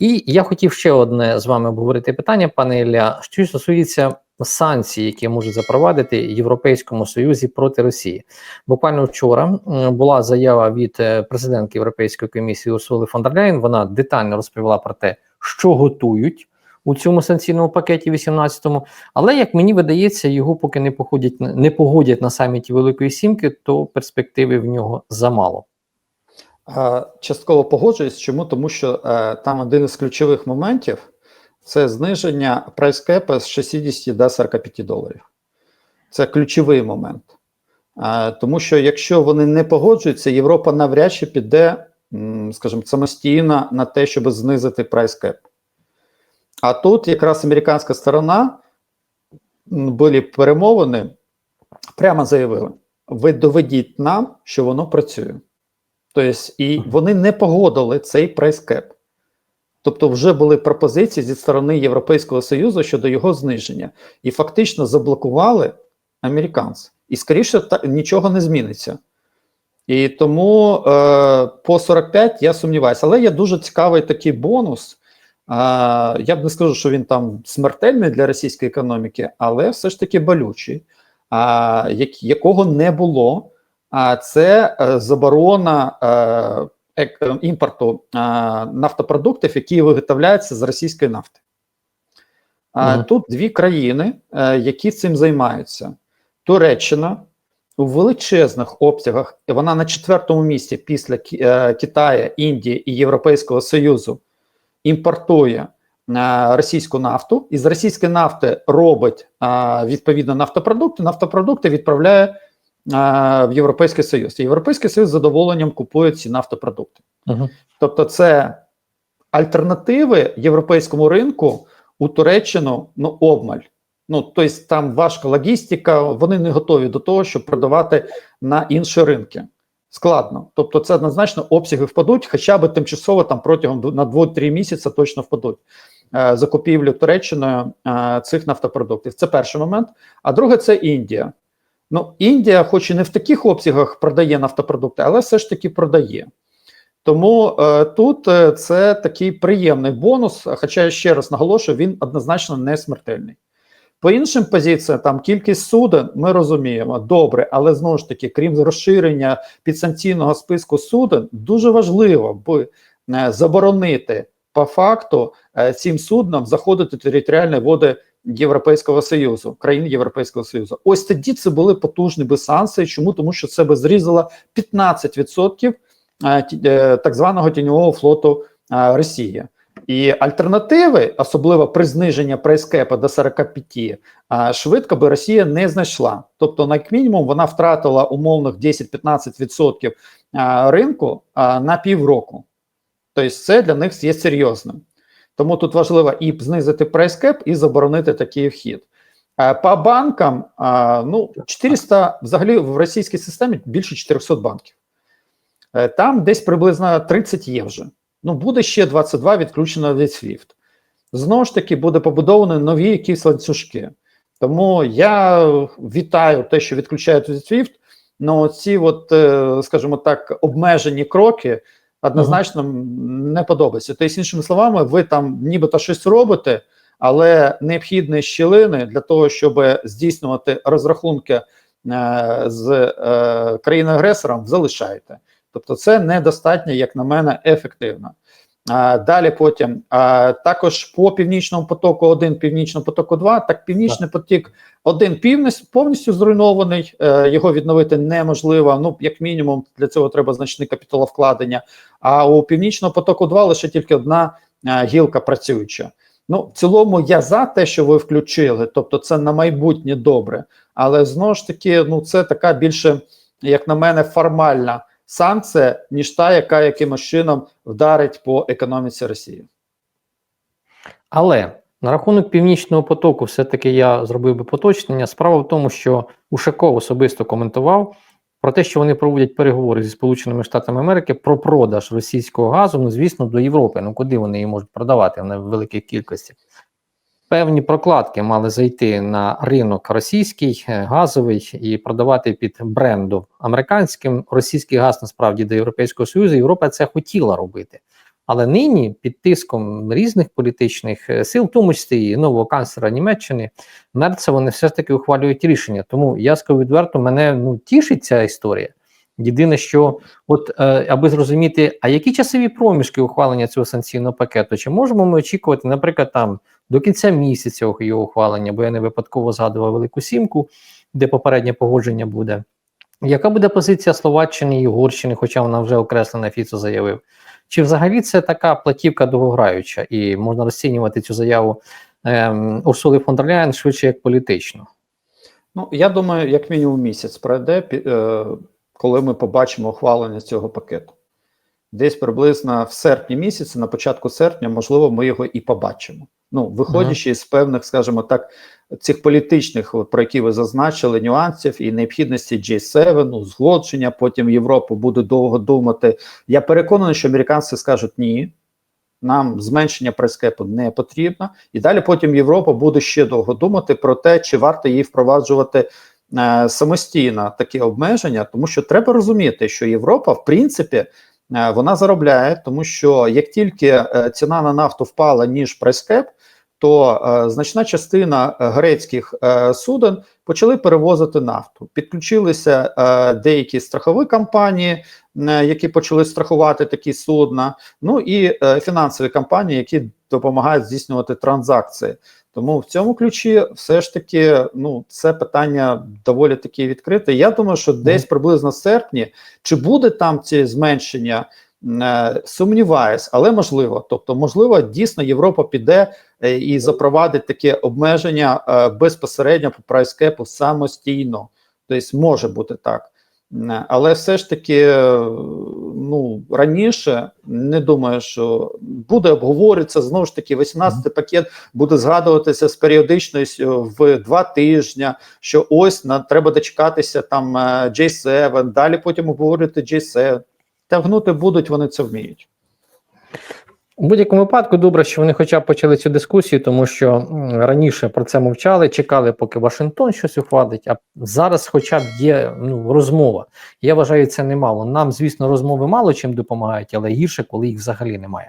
І я хотів ще одне з вами обговорити питання, пане Ілля, що стосується санкцій, які можуть запровадити Європейському Союзі проти Росії. Буквально вчора була заява від е, президентки Європейської комісії Урсули фон дер Ляєн. Вона детально розповіла про те, що готують у цьому санкційному пакеті 18-му. Але як мені видається, його поки не походять не погодять на саміті Великої Сімки, то перспективи в нього замало. Частково погоджуюсь. Чому? Тому що е, там один із ключових моментів це зниження прайскепа з 60 до 45 доларів. Це ключовий момент. Тому що якщо вони не погоджуються, Європа навряд чи піде, скажімо, самостійно на те, щоб знизити прайскеп. А тут якраз американська сторона були перемовини, прямо заявили: ви доведіть нам, що воно працює. Тобто, і вони не погодили цей прайскеп. Тобто, вже були пропозиції зі сторони Європейського Союзу щодо його зниження, і фактично заблокували американці. І скоріше та, нічого не зміниться. І тому е, по 45 я сумніваюся. Але є дуже цікавий такий бонус. Е, я б не скажу, що він там смертельний для російської економіки, але все ж таки болючий, е, якого не було. А це е, заборона е, імпорту е, нафтопродуктів, які виготовляються з російської нафти. А Тут дві країни, які цим займаються: Туреччина у величезних обсягах, і вона на четвертому місці після Китаю, Індії і Європейського Союзу імпортує російську нафту, і з російської нафти робить відповідно нафтопродукти. Нафтопродукти відправляє в Європейський Союз. І Європейський Союз з задоволенням купує ці нафтопродукти. Угу. Тобто, це альтернативи європейському ринку у Туреччину ну, обмаль. Ну, тобто там важка логістика, вони не готові до того, щоб продавати на інші ринки. Складно. Тобто, це однозначно обсяги впадуть, хоча б тимчасово там протягом на 2-3 місяці точно впадуть е, закупівлю Туреччиною е, цих нафтопродуктів. Це перший момент. А друге, це Індія. Ну, Індія, хоч і не в таких обсягах продає нафтопродукти, але все ж таки продає. Тому е, тут е, це такий приємний бонус. Хоча я ще раз наголошую, він однозначно не смертельний. По іншим позиціям, там кількість суден, ми розуміємо, добре, але знову ж таки, крім розширення підсанкційного списку суден, дуже важливо би е, заборонити по факту е, цим суднам заходити територіальні води Європейського Союзу, країн Європейського Союзу. Ось тоді це були потужні би санкції. Чому? Тому що це би зрізало 15% е, е, так званого тіньового флоту Росії. І альтернативи, особливо при зниженні прайскепа до 45, а, швидко би Росія не знайшла. Тобто, на мінімум, вона втратила умовних 10-15% ринку на півроку. Тобто, це для них є серйозним. Тому тут важливо і знизити прайскеп, і заборонити такий вхід. По банкам, ну 400, взагалі в російській системі більше 400 банків. Е, Там десь приблизно 30 є вже. Ну, буде ще 22 відключено від SWIFT. Знову ж таки, буде побудовані нові якісь ланцюжки. Тому я вітаю те, що відключають від SWIFT, але ці, от, е, скажімо так, обмежені кроки однозначно не подобається. Тобто, іншими словами, ви там нібито щось робите, але необхідні щілини для того, щоб здійснювати розрахунки е, з е, країною-агресором, залишаєте. Тобто, це недостатньо, як на мене, ефективно. Далі потім також по північному потоку 1, північному потоку 2, так північний потік 1 півністю повністю зруйнований. Е, його відновити неможливо. Ну, як мінімум, для цього треба значне капіталовкладення. А у північного потоку 2 лише тільки одна е, гілка працююча. Ну, в цілому, я за те, що ви включили, тобто це на майбутнє добре. Але знову ж таки, ну це така більше, як на мене, формальна санкція, ніж та, яка якимось чином вдарить по економіці Росії. Але на рахунок північного потоку, все-таки я зробив би поточнення. Справа в тому, що Ушаков особисто коментував про те, що вони проводять переговори зі Сполученими Штатами Америки про продаж російського газу, ну звісно, до Європи. Ну куди вони її можуть продавати в великих кількостях? Певні прокладки мали зайти на ринок російський е, газовий і продавати під брендом американським. Російський газ насправді до Європейського Союзу. Європа це хотіла робити. Але нині під тиском різних політичних е, сил, в тому числі і нового канцлера Німеччини, Мерца, вони все ж таки ухвалюють рішення. Тому я скажу відверто, мене ну тішить ця історія. Єдине, що от е, аби зрозуміти, а які часові проміжки ухвалення цього санкційного пакету, чи можемо ми очікувати, наприклад, там до кінця місяця його ухвалення, бо я не випадково згадував Велику Сімку, де попереднє погодження буде. Яка буде позиція Словаччини і Угорщини, хоча вона вже окреслена, Фіцо заявив? Чи взагалі це така платівка довгограюча, і можна розцінювати цю заяву ем, Урсули фон дер Ляєн швидше як політичну? Ну, я думаю, як мінімум місяць пройде, е, коли ми побачимо ухвалення цього пакету. Десь приблизно в серпні місяці, на початку серпня, можливо, ми його і побачимо. Ну, виходячи з певних, скажімо так, цих політичних, про які ви зазначили, нюансів і необхідності G7, узгодження, потім Європа буде довго думати. Я переконаний, що американці скажуть ні. Нам зменшення прескепу не потрібно, і далі потім Європа буде ще довго думати про те, чи варто їй впроваджувати самостійно такі обмеження, тому що треба розуміти, що Європа, в принципі, е, вона заробляє, тому що як тільки е, ціна на нафту впала ніж прескеп, то е, значна частина е, грецьких е, суден почали перевозити нафту. Підключилися е, деякі страхові компанії, е, які почали страхувати такі судна. Ну і е, фінансові компанії, які допомагають здійснювати транзакції. Тому в цьому ключі все ж таки ну це питання доволі таки відкрите. Я думаю, що десь приблизно в серпні чи буде там ці зменшення. е, Сумніваюсь, але можливо. Тобто, можливо, дійсно Європа піде е, і запровадить таке обмеження е, безпосередньо по прайскепу самостійно. Тобто, може бути так. Е, Але все ж таки, е, ну раніше не думаю, що буде обговорюватися знову ж таки 18-й пакет буде згадуватися з періодичністю в два тижні. Що ось на треба дочекатися там е, J7, далі потім обговорювати J7. Тягнути будуть, вони це вміють. У будь-якому випадку добре, що вони хоча б почали цю дискусію, тому що раніше про це мовчали, чекали, поки Вашингтон щось ухвалить. А зараз, хоча б є ну, розмова. Я вважаю, це немало. Нам, звісно, розмови мало чим допомагають, але гірше, коли їх взагалі немає.